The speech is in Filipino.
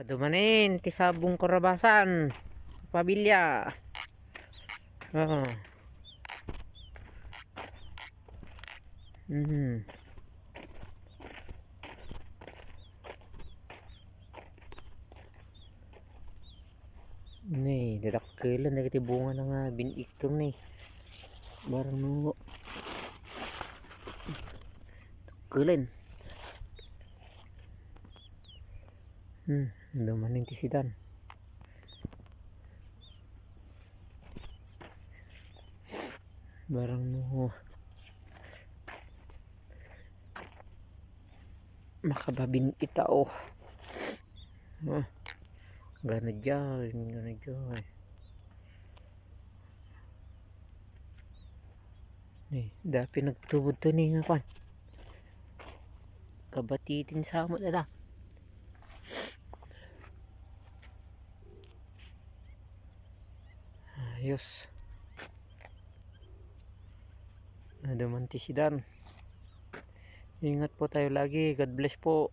Aduh manin, tisabong karabasan. Pabilya. Oh. Mm hmm. Nih, dadakkelan na kiti bunga na anu nga biniktong nih. Barang nungo. kelen Hmm, dumanin ti sidan. Barang no. Makababin itao. Ah. Gana dyan, gana dyan. Ni, dapi nagtubod to ni nga kwan. Kabatitin sa mo na Ayos. Adaman ti sidan. Ingat po tayo lagi. God bless po.